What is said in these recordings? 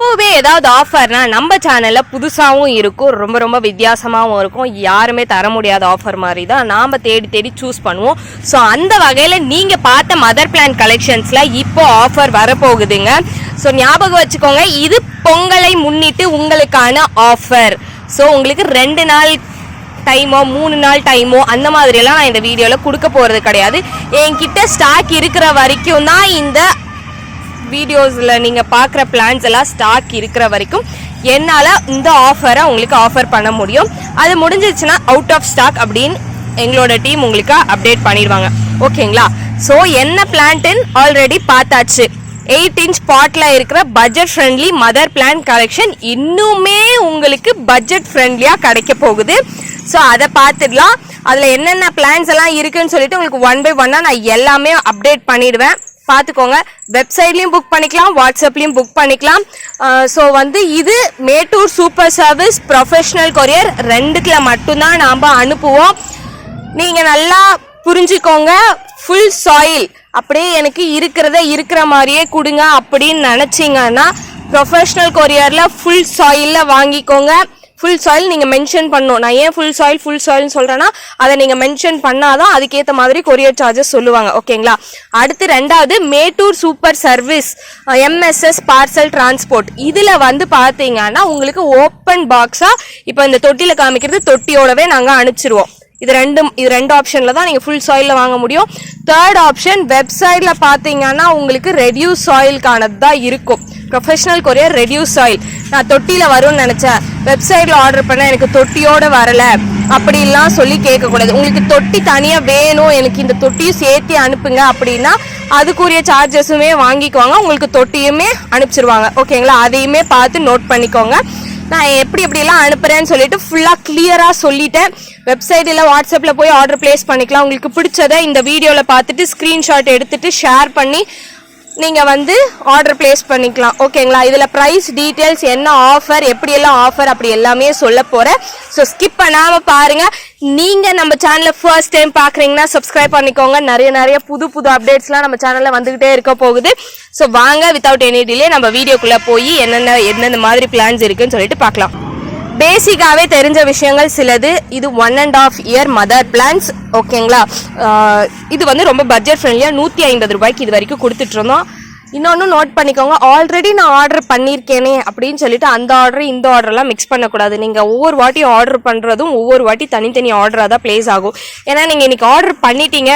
எப்போவே ஏதாவது ஆஃபர்னா நம்ம சேனல்ல புதுசாகவும் இருக்கும் ரொம்ப ரொம்ப வித்தியாசமாகவும் இருக்கும். யாருமே தர முடியாத ஆஃபர் மாதிரி தான் நாம தேடி தேடி சூஸ் பண்ணுவோம். ஸோ அந்த வகையில் நீங்க பார்த்த மதர் பிளான் கலெக்ஷன்ஸ்ல இப்போ ஆஃபர் வரப்போகுதுங்க. ஸோ ஞாபகம் வச்சுக்கோங்க இது பொங்கலை முன்னிட்டு உங்களுக்கான ஆஃபர் ஸோ உங்களுக்கு ரெண்டு நாள் டைமோ மூணு நாள் டைமோ அந்த மாதிரியெல்லாம் நான் இந்த வீடியோவில் கொடுக்க போகிறது கிடையாது. என்கிட்ட ஸ்டாக் இருக்கிற வரைக்கும் தான் இந்த வீடியோஸில் நீங்கள் பார்க்குற பிளான்ஸ் எல்லாம் ஸ்டாக் இருக்கிற வரைக்கும் என்னால் இந்த ஆஃபரை உங்களுக்கு ஆஃபர் பண்ண முடியும். அது முடிஞ்சிச்சுன்னா அவுட் ஆஃப் ஸ்டாக் அப்படின்னு எங்களோட டீம் உங்களுக்கு அப்டேட் பண்ணிடுவாங்க. ஓகேங்களா ஸோ என்ன பிளான்ட்டுன்னு ஆல்ரெடி பார்த்தாச்சு. எயிட் இன்ச் பாட்டில் இருக்கிற budget friendly mother plant collection இன்னுமே உங்களுக்கு பட்ஜெட் ஃப்ரெண்ட்லியாக கிடைக்க போகுது. ஸோ அதை பார்த்துடலாம். அதில் என்னென்ன பிளான்ஸ் எல்லாம் இருக்குன்னு சொல்லிட்டு உங்களுக்கு ஒன் பை ஒன்னாக நான் எல்லாமே அப்டேட் பண்ணிடுவேன். பார்த்துக்கோங்க வெப்சைட்லேயும் புக் பண்ணிக்கலாம் வாட்ஸ்அப்லேயும் புக் பண்ணிக்கலாம். ஸோ வந்து இது Mettur super service professional courier ரெண்டுக்குல மட்டும்தான் நாம் அனுப்புவோம். நீங்கள் நல்லா புரிஞ்சுக்கோங்க. ஃபுல் சாயில் அப்படியே எனக்கு இருக்கிறத இருக்கிற மாதிரியே கொடுங்க அப்படின்னு நினச்சிங்கன்னா ப்ரொஃபஷ்னல் கொரியரில் ஃபுல் சாயிலில் வாங்கிக்கோங்க. ஃபுல் சாயில் நீங்கள் மென்ஷன் பண்ணணும். நான் ஏன் ஃபுல் சாயில் ஃபுல் சாயில்னு சொல்கிறேன்னா அதை நீங்கள் மென்ஷன் பண்ணாதான் அதுக்கேற்ற மாதிரி கொரியர் சார்ஜஸ் சொல்லுவாங்க. ஓகேங்களா? அடுத்து ரெண்டாவது Mettur super service MSS parcel transport இதில் வந்து பார்த்தீங்கன்னா உங்களுக்கு ஓப்பன் பாக்ஸாக இப்போ இந்த தொட்டியில் காமிக்கிறது தொட்டியோடவே நாங்கள் அனுப்பிச்சிருவோம். இது ரெண்டும் இது ரெண்டு ஆப்ஷனில் தான் நீங்கள் ஃபுல் சாயிலில் வாங்க முடியும். தேர்ட் ஆப்ஷன் வெப்சைட்டில் பார்த்தீங்கன்னா உங்களுக்கு ரெடியூஸ் சாயிலுக்கானது தான் இருக்கும். ப்ரொஃபஷனல் கொரியர் ரெடியூஸ் ஆயில் நான் தொட்டியில் வரும்னு நினச்சேன். வெப்சைட்டில் ஆர்டர் பண்ண எனக்கு தொட்டியோடு வரலை. அப்படிலாம் சொல்லி கேட்கக்கூடாது. உங்களுக்கு தொட்டி தனியாக வேணும். எனக்கு இந்த தொட்டியும் சேர்த்து அனுப்புங்க அப்படின்னா அதுக்குரிய சார்ஜஸுமே வாங்கிக்குவாங்க உங்களுக்கு தொட்டியுமே அனுப்பிச்சிருவாங்க. ஓகேங்களா அதையுமே பார்த்து நோட் பண்ணிக்கோங்க. நான் எப்படி எப்படிலாம் அனுப்புகிறேன்னு சொல்லிட்டு ஃபுல்லாக கிளியராக சொல்லிட்டேன். வெப்சைட்டில் வாட்ஸ்அப்பில் போய் ஆர்டர் ப்ளேஸ் பண்ணிக்கலாம். உங்களுக்கு பிடிச்சதை இந்த வீடியோவில் பார்த்துட்டு ஸ்க்ரீன்ஷாட் எடுத்துட்டு ஷேர் பண்ணி நீங்கள் வந்து ஆர்டர் ப்ளேஸ் பண்ணிக்கலாம். ஓகேங்களா இதில் ப்ரைஸ் டீட்டெயில்ஸ் என்ன ஆஃபர் எப்படியெல்லாம் ஆஃபர் அப்படி எல்லாமே சொல்ல போகிறேன் ஸோ ஸ்கிப் பண்ணாமல் பாருங்கள் நீங்கள் நம்ம சேனலை ஃபர்ஸ்ட் டைம் பார்க்குறீங்கன்னா சப்ஸ்கிரைப் பண்ணிக்கோங்க. நிறைய நிறைய புது புது அப்டேட்ஸ்லாம் நம்ம சேனலில் வந்துக்கிட்டே இருக்க போகுது. ஸோ வாங்க வித்தவுட் எனி டிலே நம்ம வீடியோக்குள்ளே போய் என்னென்ன எந்தெந்த மாதிரி பிளான்ஸ் இருக்குன்னு சொல்லிட்டு பார்க்கலாம் பேசிக்காகவே தெரிஞ்ச விஷயங்கள் சிலது. இது one and half year mother plants ஓகேங்களா இது வந்து ரொம்ப பட்ஜெட் ஃப்ரெண்ட்லியாக நூற்றி ஐம்பது ரூபாய்க்கு இது வரைக்கும் கொடுத்துட்ருந்தோம் இன்னொன்று நோட் பண்ணிக்கோங்க. ஆல்ரெடி நான் ஆர்டர் பண்ணியிருக்கேனே அப்படின்னு சொல்லிட்டு அந்த ஆர்டர் இந்த ஆர்டர்லாம் மிக்ஸ் பண்ணக்கூடாது. நீங்கள் ஒவ்வொரு வாட்டியும் ஆர்டர் பண்ணுறதும் ஒவ்வொரு வாட்டி தனித்தனி ஆர்டராக தான் ப்ளேஸ் ஆகும். ஏன்னா நீங்கள் இன்னைக்கு ஆர்டர் பண்ணிட்டீங்க.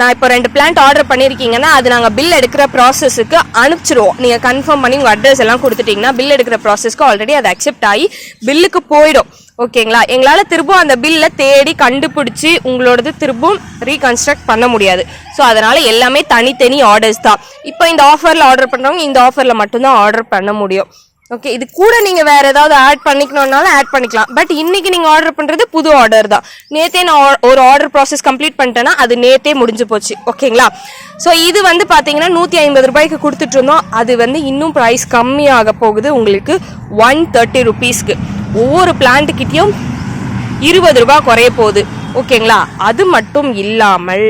நான் இப்போ ரெண்டு பிளான்ட் ஆர்டர் பண்ணியிருக்கீங்கன்னா அது நாங்கள் பில் எடுக்கிற ப்ராசஸுக்கு அனுப்பிச்சிருவோம். நீங்கள் கன்ஃபார்ம் பண்ணி உங்கள் அட்ரஸ் எல்லாம் கொடுத்துட்டீங்கன்னா பில் எடுக்கிற ப்ராசஸ்க்கு ஆல்ரெடி அது அக்செப்ட் ஆகி பில்லுக்கு போயிடும். ஓகேங்களா? எங்களால் திரும்பவும் அந்த பில்லை தேடி கண்டுபிடிச்சி உங்களோடது திரும்பவும் ரீகன்ஸ்ட்ரக்ட் பண்ண முடியாது. ஸோ அதனால் எல்லாமே தனித்தனி ஆர்டர்ஸ் தான். இப்போ இந்த ஆஃபரில் ஆர்டர் பண்ணுறவங்க இந்த ஆஃபரில் மட்டும்தான் ஆர்டர் பண்ண முடியும். ஓகே இது கூட நீங்கள் வேறு ஏதாவது ஆட் பண்ணிக்கணும்னாலும் ஆட் பண்ணிக்கலாம். பட் இன்னைக்கு நீங்கள் ஆர்டர் பண்ணுறது புது ஆர்டர் தான். நேத்தே நான் ஒரு ஆர்டர் ப்ராசஸ் கம்ப்ளீட் பண்ணிட்டேன்னா அது நேத்தே முடிஞ்சு போச்சு. ஓகேங்களா? ஸோ இது வந்து பார்த்தீங்கன்னா நூற்றி ஐம்பது ரூபாய்க்கு கொடுத்துட்டு இருந்தோம். அது வந்து இன்னும் ப்ரைஸ் கம்மியாக போகுது. உங்களுக்கு ஒன் தேர்ட்டி ருபீஸ்க்கு ஒவ்வொரு பிளான்ட்டுக்கிட்டேயும் இருபது ரூபா குறைய போகுது. ஓகேங்களா அது மட்டும் இல்லாமல்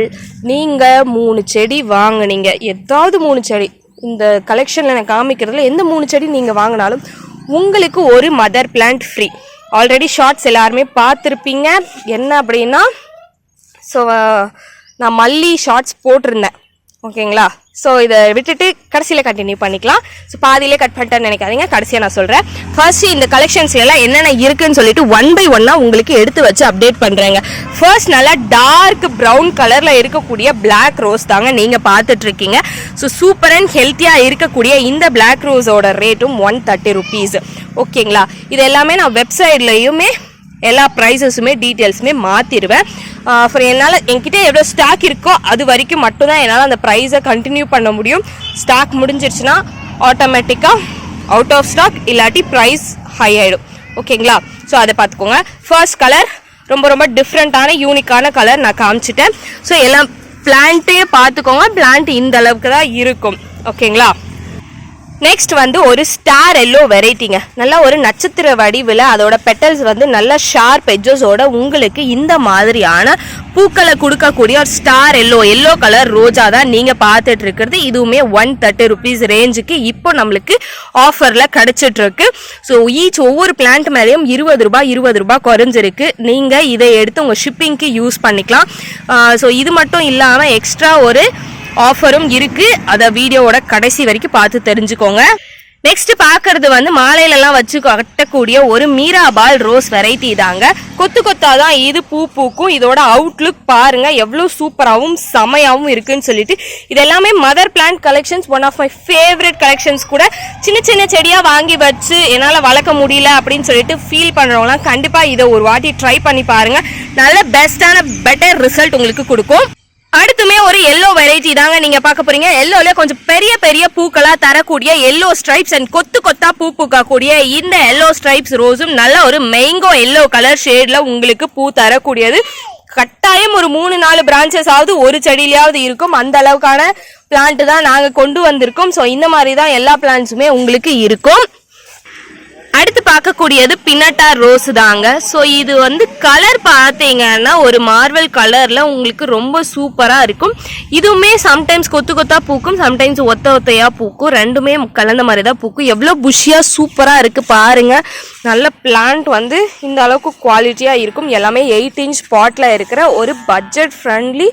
நீங்கள் மூணு செடி வாங்குனீங்க. ஏதாவது மூணு செடி இந்த கலெக்ஷனில் நான் காமிக்கிறதுல எந்த மூணு செடி நீங்கள் வாங்கினாலும் உங்களுக்கு ஒரு mother plant free already shorts எல்லாருமே பார்த்துருப்பீங்க. என்ன அப்படின்னா ஸோ நான் மல்லி ஷார்ட்ஸ் போட்டிருந்தேன். ஓகேங்களா ஸோ இதை விட்டுட்டு கடைசியில் கண்டினியூ பண்ணிக்கலாம். ஸோ பாதியிலே கட் பண்ணிட்டேன்னு நினைக்காதீங்க. கடைசியாக நான் சொல்கிறேன் ஃபர்ஸ்ட் இந்த கலெக்ஷன்ஸ் எல்லாம் என்னென்ன இருக்குன்னு சொல்லிட்டு ஒன் பை ஒன்னாக உங்களுக்கு எடுத்து வச்சு அப்டேட் பண்ணுறேங்க ஃபர்ஸ்ட் நல்லா டார்க் ப்ரௌன் கலரில் இருக்கக்கூடிய பிளாக் ரோஸ் தாங்க நீங்கள் பார்த்துட்ருக்கீங்க. ஸோ சூப்பர் அண்ட் ஹெல்த்தியாக இருக்கக்கூடிய இந்த பிளாக் ரோஸோட ரேட்டும் ஒன் தேர்ட்டி ருபீஸ் ஓகேங்களா இது எல்லாமே நான் வெப்சைட்லையுமே எல்லா ப்ரைஸஸுமே டீட்டெயில்ஸுமே மாற்றிடுவேன் அப்புறம் என்னால் என்கிட்ட எவ்வளோ ஸ்டாக் இருக்கோ அது வரைக்கும் மட்டும்தான் என்னால் அந்த ப்ரைஸை கண்டினியூ பண்ண முடியும். ஸ்டாக் முடிஞ்சிருச்சுன்னா ஆட்டோமேட்டிக்காக அவுட் ஆஃப் ஸ்டாக் இல்லாட்டி ப்ரைஸ் ஹை ஆகிடும் ஓகேங்களா ஸோ அதை பார்த்துக்கோங்க. ஃபர்ஸ்ட் கலர் ரொம்ப ரொம்ப டிஃப்ரெண்ட்டான யூனிக்கான கலர் நான் காமிச்சிட்டேன். ஸோ எல்லாம் பிளான்ட்டே பார்த்துக்கோங்க. பிளான்ட் இந்த அளவுக்கு தான் இருக்கும். ஓகேங்களா நெக்ஸ்ட் வந்து ஒரு ஸ்டார் எல்லோ வெரைட்டிங்க நல்லா ஒரு நட்சத்திர வடிவில் அதோட பெட்டல்ஸ் வந்து நல்ல ஷார்ப் எஜ்ஜஸோட உங்களுக்கு இந்த மாதிரியான பூக்களை கொடுக்கக்கூடிய ஒரு ஸ்டார் எல்லோ எல்லோ கலர் ரோஜா தான் நீங்கள் பார்த்துட்டு இருக்கிறது. இதுவுமே ஒன் தேர்ட்டி ருபீஸ் ரேஞ்சுக்கு இப்போ நம்மளுக்கு ஆஃபரில் கிடச்சிட்ருக்கு ஸோ ஈச் ஒவ்வொரு பிளான்ட் மேலேயும் இருபது ரூபாய் இருபது ரூபாய் குறைஞ்சிருக்கு. நீங்கள் இதை எடுத்து உங்கள் ஷிப்பிங்க்கு யூஸ் பண்ணிக்கலாம். ஸோ இது மட்டும் இல்லாமல் எக்ஸ்ட்ரா ஒரு ஆஃபரும் இருக்கு. அதை வீடியோவோட கடைசி வரைக்கும் பார்த்து தெரிஞ்சுக்கோங்க. நெக்ஸ்ட் பார்க்கறது வந்து மாலையிலலாம் வச்சு கட்டக்கூடிய ஒரு மீராபால் ரோஸ் வெரைட்டி தாங்க. கொத்து கொத்தா தான் இது பூ பூக்கும். இதோட அவுட்லுக் பாருங்க. எவ்வளோ சூப்பராகவும் செமையாகவும் இருக்குன்னு சொல்லிட்டு. இது எல்லாமே mother plant collections one of my favourite collections கூட சின்ன சின்ன செடியாக வாங்கி வச்சு என்னால் வளர்க்க முடியல அப்படின்னு சொல்லிட்டு ஃபீல் பண்ணுறவங்களாம் கண்டிப்பாக இதை ஒரு வாட்டி ட்ரை பண்ணி பாருங்க. நல்ல பெஸ்ட்டான பெட்டர் ரிசல்ட் உங்களுக்கு கொடுக்கும். அடுத்துமே ஒரு எல்லோ வெரைட்டி தாங்க நீங்க பார்க்க போறீங்க. எல்லோல கொஞ்சம் பெரிய பெரிய பூக்களா தரக்கூடிய எல்லோ ஸ்ட்ரைப்ஸ் அண்ட் கொத்து கொத்தா பூ பூக்கக்கூடிய இந்த எல்லோ ஸ்ட்ரைப்ஸ் ரோஸும் நல்ல ஒரு மெயிங்கோ எல்லோ கலர் ஷேட்ல உங்களுக்கு பூ தரக்கூடியது. கட்டாயம் ஒரு மூணு நாலு பிரான்ச்சஸ் ஆவது ஒரு செடியிலாவது இருக்கும். அந்த அளவுக்கான பிளான்ட் தான் நாங்க கொண்டு வந்திருக்கோம். ஸோ இந்த மாதிரி தான் எல்லா பிளான்ட்ஸுமே உங்களுக்கு இருக்கும். அடுத்து பார்க்கக்கூடியது பின்னட்டா ரோஸ் தாங்க. ஸோ இது வந்து கலர் பார்த்தீங்கன்னா ஒரு மார்வல் கலரில் உங்களுக்கு ரொம்ப சூப்பராக இருக்கும். இதுவுமே சம்டைம்ஸ் கொத்து கொத்தாக பூக்கும் சம்டைம்ஸ் ஒத்த ஒத்தையாக பூக்கும். ரெண்டுமே கலந்த மாதிரி தான் பூக்கும். எவ்வளோ புஷியாக சூப்பராக இருக்குது பாருங்கள் நல்ல பிளான்ட் வந்து இந்த அளவுக்கு குவாலிட்டியாக இருக்கும். எல்லாமே எயிட் இன்ச் ஸ்பாட்டில் இருக்கிற ஒரு budget friendly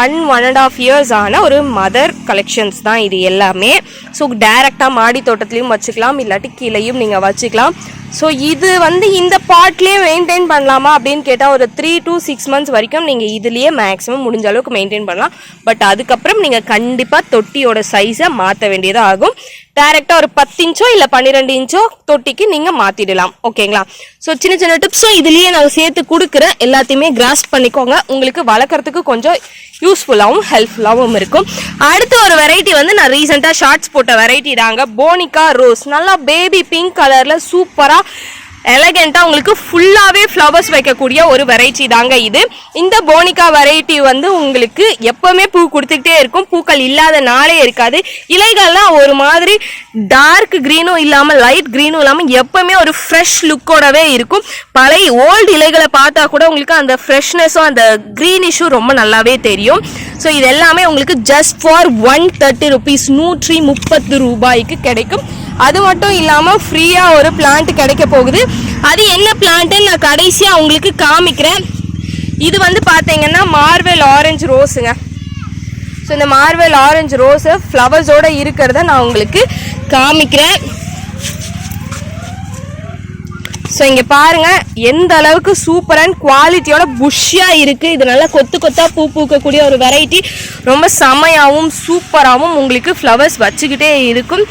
one one and half years ஆன ஒரு மதர் கலெக்ஷன்ஸ் தான் இது எல்லாமே. ஸோ டேரெக்டாக மாடி தோட்டத்துலேயும் வச்சுக்கலாம் இல்லாட்டி கீழேயும் நீங்கள் வச்சுக்கலாம். ஸோ இது வந்து இந்த பாட்லேயே மெயின்டைன் பண்ணலாமா அப்படின்னு கேட்டால் ஒரு த்ரீ டு சிக்ஸ் மந்த்ஸ் வரைக்கும் நீங்கள் இதுலேயே மேக்ஸிமம் முடிஞ்ச அளவுக்கு மெயின்டைன் பண்ணலாம். பட் அதுக்கப்புறம் நீங்கள் கண்டிப்பாக தொட்டியோட சைஸை மாற்ற வேண்டியதாக ஆகும். டைரெக்டாக ஒரு பத்து இன்ச்சோ இல்லை பன்னிரெண்டு இன்ச்சோ தொட்டிக்கு நீங்கள் மாற்றிடலாம் ஓகேங்களா ஸோ சின்ன சின்ன டிப்ஸும் இதுலேயே நான் சேர்த்து கொடுக்குற எல்லாத்தையுமே கிராஸ் பண்ணிக்கோங்க. உங்களுக்கு வளர்க்குறதுக்கு கொஞ்சம் யூஸ்ஃபுல்லாகவும் ஹெல்ப்ஃபுல்லாகவும் இருக்கும். அடுத்த ஒரு வெரைட்டி வந்து நான் ரீசெண்டாக ஷார்ட்ஸ் போட்ட வெரைட்டி தாங்க. போனிகா ரோஸ் நல்லா பேபி பிங்க் கலரில் சூப்பராக எலகெண்ட்டாக உங்களுக்கு ஃபுல்லாகவே ஃப்ளவர்ஸ் வைக்கக்கூடிய ஒரு வெரைட்டி தாங்க இது. இந்த போனிகா வெரைட்டி வந்து உங்களுக்கு எப்போவுமே பூ கொடுத்துக்கிட்டே இருக்கும். பூக்கள் இல்லாத நாளே இருக்காது. இலைகள்லாம் ஒரு மாதிரி டார்க் க்ரீனும் இல்லாமல் லைட் க்ரீனும் இல்லாமல் எப்போவுமே ஒரு ஃப்ரெஷ் லுக்கோடவே இருக்கும். பழைய ஓல்டு இலைகளை பார்த்தா கூட உங்களுக்கு அந்த ஃப்ரெஷ்னஸும் அந்த க்ரீனிஷும் ரொம்ப நல்லாவே தெரியும். ஸோ இது எல்லாமே உங்களுக்கு just for one thirty rupees நூற்றி முப்பது ரூபாய்க்கு கிடைக்கும். அது மட்டும் இல்லாமல் ஃப்ரீயாக ஒரு பிளான்ட் கிடைக்க போகுது. அது என்ன பிளான்ட்டுன்னு நான் கடைசியாக உங்களுக்கு காமிக்கிறேன். இது வந்து பார்த்தீங்கன்னா மார்வெல் ஆரஞ்சு ரோஸுங்க ஸோ இந்த மார்வெல் ஆரஞ்சு ரோஸு ஃப்ளவர்ஸோட இருக்கிறத நான் உங்களுக்கு காமிக்கிறேன். ஸோ இங்கே பாருங்க எந்த அளவுக்கு சூப்பர் அண்ட் குவாலிட்டியோட புஷ்ஷாக இருக்குது இது நல்லா கொத்து கொத்தாக பூ பூக்கக்கூடிய ஒரு வெரைட்டி ரொம்ப செமையாகவும் சூப்பராகவும் உங்களுக்கு ஃப்ளவர்ஸ் வச்சுக்கிட்டே இருக்கும்.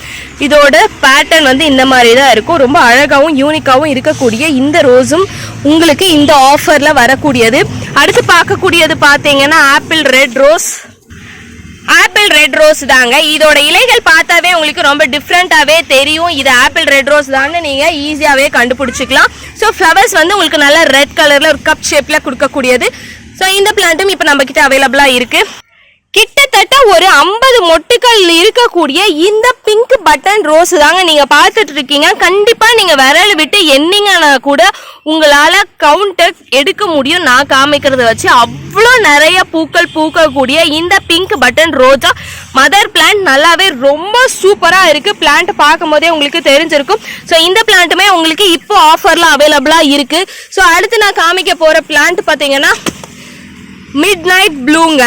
இதோட பேட்டர்ன் வந்து இந்த மாதிரி தான் இருக்கும். ரொம்ப அழகாகவும் யூனிக்காகவும் இருக்கக்கூடிய இந்த ரோஸும் உங்களுக்கு இந்த ஆஃபரில் வரக்கூடியது. அடுத்து பார்க்கக்கூடியது பார்த்தீங்கன்னா apple red rose apple red rose தாங்க. இதோட இலைகள் பார்த்தாவே உங்களுக்கு ரொம்ப டிஃப்ரெண்ட்டாகவே தெரியும். இது ஆப்பிள் ரெட் ரோஸ் தான்னு நீங்கள் ஈஸியாகவே கண்டுபிடிச்சிக்கலாம். ஸோ ஃப்ளவர்ஸ் வந்து உங்களுக்கு நல்லா ரெட் கலரில் ஒரு கப் ஷேப்பில் கொடுக்கக்கூடியது. ஸோ இந்த பிளான்ட்டும் இப்போ நம்ம கிட்ட அவைலபிளாக இருக்குது கிட்டத்தட்ட ஒரு ஐம்பது மொட்டுக்கள் இருக்கக்கூடிய இந்த பிங்க் பட்டன் ரோஸ் தாங்க நீங்க பார்த்துட்டு இருக்கீங்க. கண்டிப்பா நீங்க விரல் விட்டு எண்ணிங்கன்னா கூட உங்களால கவுண்டர் எடுக்க முடியும். நான் காமிக்கிறத வச்சு அவ்வளோ நிறைய பூக்கள் பூக்கக்கூடிய இந்த பிங்க் பட்டன் ரோஜா மதர் பிளான்ட் நல்லாவே ரொம்ப சூப்பரா இருக்கு. பிளான்ட் பார்க்கும் போதே உங்களுக்கு தெரிஞ்சிருக்கும். ஸோ இந்த பிளான்ட்டுமே உங்களுக்கு இப்போ ஆஃபர்ல அவைலபிளா இருக்கு. ஸோ அடுத்து நான் காமிக்க போற பிளான்ட் பார்த்தீங்கன்னா மிட் நைட் ப்ளூங்க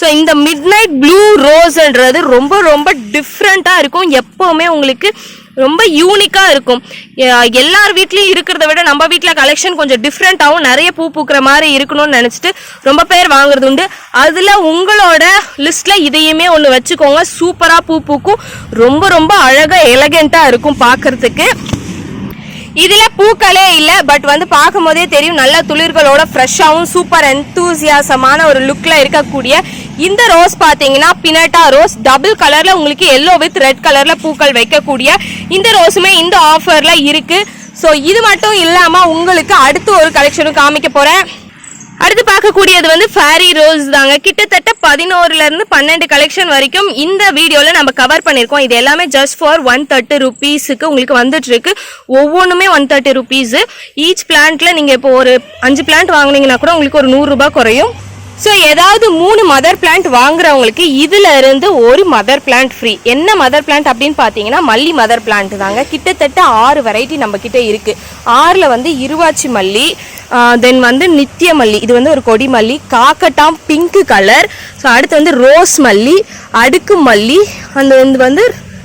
ஸோ இந்த மிட் நைட் ப்ளூ ரோஸ்ன்றது ரொம்ப ரொம்ப டிஃப்ரெண்ட்டாக இருக்கும். எப்போவுமே உங்களுக்கு ரொம்ப யூனிக்காக இருக்கும். எல்லார் வீட்லேயும் இருக்கிறத விட நம்ம வீட்டில் கலெக்ஷன் கொஞ்சம் டிஃப்ரெண்ட்டாகவும் நிறைய பூ பூக்கிற மாதிரி இருக்கணும்னு நினச்சிட்டு ரொம்ப பேர் வாங்குறது உண்டு. அதில் உங்களோட லிஸ்ட்டில் இதையுமே ஒன்று வச்சுக்கோங்க. சூப்பராக பூ பூக்கும். ரொம்ப ரொம்ப அழகாக எலகெண்ட்டாக இருக்கும் பார்க்கறதுக்கு. இதுல பூக்களே இல்ல பட் வந்து பார்க்கும் போதே தெரியும் நல்ல துளிர்களோட ஃப்ரெஷ்ஷாகவும் சூப்பர் எந்தூசியாசமான ஒரு லுக்ல இருக்கக்கூடிய இந்த ரோஸ் பாத்தீங்கன்னா பினட்டா ரோஸ் டபுள் கலர்ல உங்களுக்கு எல்லோ வித் ரெட் கலர்ல பூக்கள் வைக்கக்கூடிய இந்த ரோஸுமே இந்த ஆஃபர்ல இருக்கு. ஸோ இது மட்டும் இல்லாம உங்களுக்கு அடுத்து ஒரு கலெக்ஷனும் காமிக்க போறேன். அடுத்து பார்க்கக்கூடியது வந்து ஃபேரி ரோஸ் தாங்க. கிட்டத்தட்ட பதினோருல இருந்து பன்னெண்டு கலெக்ஷன் வரைக்கும் இந்த வீடியோல நம்ம கவர் பண்ணிருக்கோம். இது எல்லாமே ஜஸ்ட் ஃபார் ஒன் தேர்ட்டி ருபீஸுக்கு உங்களுக்கு வந்துட்டு இருக்கு ஒவ்வொன்றுமே ஒன் தேர்ட்டி ருபீஸ் ஈச் பிளான்ட்ல நீங்க இப்போ ஒரு அஞ்சு பிளான்ட் வாங்குனீங்கன்னா கூட உங்களுக்கு ஒரு நூறு ரூபாய் குறையும். ஸோ ஏதாவது மூணு மதர் பிளான்ட் வாங்குறவங்களுக்கு இதில் இருந்து ஒரு மதர் பிளான்ட் ஃப்ரீ என்ன மதர் பிளான்ட் அப்படின்னு பார்த்தீங்கன்னா மல்லி மதர் பிளான்ட் தாங்க. கிட்டத்தட்ட ஆறு வெரைட்டி நம்ம கிட்ட இருக்குது ஆறில் வந்து இருவாச்சி மல்லி தென் வந்து நித்திய மல்லி. இது வந்து ஒரு கொடி மல்லி. காக்கட்டாம் பிங்க் கலர் ஸோ அடுத்து வந்து ரோஸ் மல்லி. அடுக்கு மல்லி. அந்த வந்து வந்து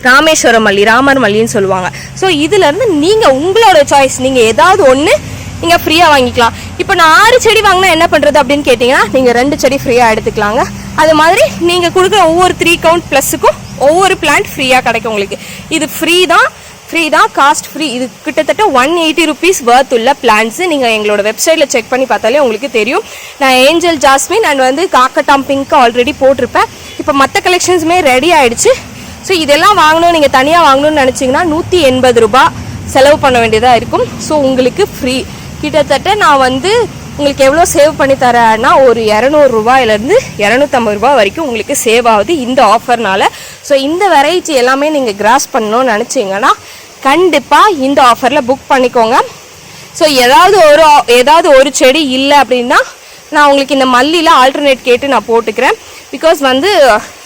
ராமேஸ்வரம் மல்லி ராமர் மல்லின்னு சொல்லுவாங்க. ஸோ இதுலேருந்து நீங்கள் உங்களோட சாய்ஸ் நீங்கள் ஏதாவது ஒன்று நீங்க ஃப்ரீயா வாங்கிக்கலாம். இப்போ நான் ஆறு செடி வாங்கினா என்ன பண்றது அப்படின்னு கேட்டிங்கன்னா நீங்க ரெண்டு செடி ஃப்ரீயா எடுத்துக்கலாங்க. அது மாதிரி நீங்க கொடுக்குற ஒவ்வொரு த்ரீ கவுண்ட் ப்ளஸுக்கும் ஒவ்வொரு பிளான்ட் ஃப்ரீயா கிடைக்கும் உங்களுக்கு. இது ஃப்ரீ தான். ஃப்ரீ தான் காஸ்ட் ஃப்ரீ இது கிட்டத்தட்ட ஒன் எயிட்டி ருபீஸ் வர்த் உள்ள பிளான்ஸ் நீங்கள் எங்களோட வெப்சைட்டில் செக் பண்ணி பார்த்தாலே உங்களுக்கு தெரியும். நான் ஏஞ்சல் ஜாஸ்மின் அண்ட் வந்து காக்கட்டாம் பிங்க் ஆல்ரெடி போட்டிருப்பேன். இப்போ மற்ற கலெக்ஷன்ஸுமே ரெடி ஆயிடுச்சு. ஸோ இதெல்லாம் வாங்கணும் நீங்கள் தனியாக வாங்கணும்னு நினச்சிங்கன்னா நூற்றி எண்பது ரூபாய் செலவு பண்ண வேண்டியதாக இருக்கும். ஸோ உங்களுக்கு ஃப்ரீ கிட்டத்தட்ட நான் வந்து உங்களுக்கு எவ்வளோ சேவ் பண்ணி தரேன்னா ஒரு இரநூறுபாயிலேருந்து இரநூத்தம்பது ரூபாய் வரைக்கும் உங்களுக்கு சேவ் ஆகுது இந்த ஆஃபர்னால. ஸோ இந்த வெரைட்டி எல்லாமே நீங்கள் கிராஸ் பண்ணணும்னு நினச்சிங்கன்னா கண்டிப்பாக இந்த ஆஃபரில் புக் பண்ணிக்கோங்க. ஸோ ஏதாவது ஒரு ஏதாவது ஒரு செடி இல்லை அப்படின்னா நான் உங்களுக்கு இந்த மல்லியில் ஆல்டர்னேட் கேட்டு நான் போட்டுக்கிறேன். பிகாஸ் வந்து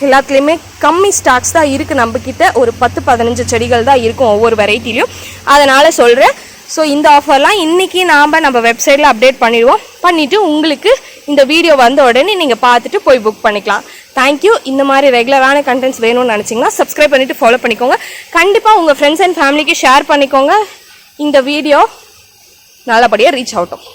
எல்லாத்துலேயுமே கம்மி ஸ்டாக்ஸ் தான் இருக்குது நம்மக்கிட்ட ஒரு பத்து பதினஞ்சு செடிகள் தான் இருக்கும் ஒவ்வொரு வெரைட்டிலையும் அதனால் சொல்கிறேன் ஸோ இந்த ஆஃபர்லாம் இன்றைக்கி நாம் நம்ம வெப்சைட்டில் அப்டேட் பண்ணிடுவோம். பண்ணிவிட்டு உங்களுக்கு இந்த வீடியோ வந்த உடனே நீங்கள் பார்த்துட்டு போய் புக் பண்ணிக்கலாம். தேங்க்யூ இந்த மாதிரி ரெகுலரான கண்டென்ட்ஸ் வேணும்னு நினச்சிங்கன்னா சப்ஸ்கிரைப் பண்ணிவிட்டு ஃபாலோ பண்ணிக்கோங்க. கண்டிப்பாக உங்கள் ஃப்ரெண்ட்ஸ் அண்ட் ஃபேமிலிக்கு ஷேர் பண்ணிக்கோங்க. இந்த வீடியோ நல்லபடியாக ரீச் ஆகட்டும்.